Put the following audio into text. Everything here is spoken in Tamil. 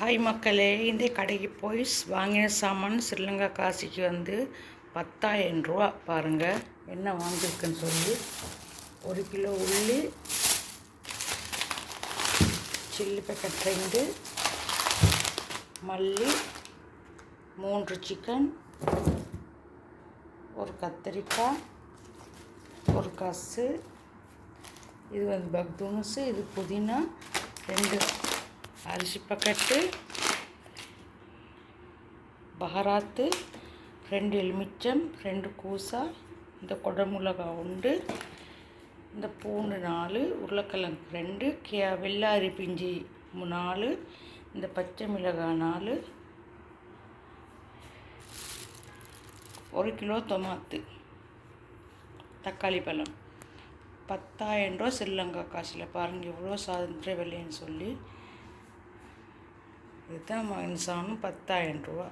ஹாய் மக்களே இந்த கடைக்கு போய் வாங்கின சாமான் ஸ்ரீலங்கா காசிக்கு வந்து பத்தாயிரம் ரூபா. பாருங்கள் என்ன வாங்கியிருக்குன்னு சொல்லி. ஒரு கிலோ உள்ளி சில்லி பேக்கெட் ரெண்டு மல்லி மூன்று சிக்கன் ஒரு கத்திரிக்காய் ஒரு கசு இது வந்து பக்தூனுசு இது புதினா ரெண்டு அரிசி பக்கெட்டு பஹராத்து ரெண்டு எலுமிச்சம் ரெண்டு கூசா இந்த குடமிளகா உண்டு இந்த பூண்டு நாலு உருளைக்கிழங்கு ரெண்டு கே வெள்ளாரி பிஞ்சி நாலு இந்த பச்சை மிளகாய் நாலு ஒரு கிலோ தொமாத்து தக்காளி பழம். பத்தாயிரம் ரூபா ஸ்ரீலங்கா காசில். பாருங்கள் எவ்வளோ சாதந்திர விலைன்னு சொல்லி. இதுதான் வாங்கின பத்தாயிரம் ரூபா.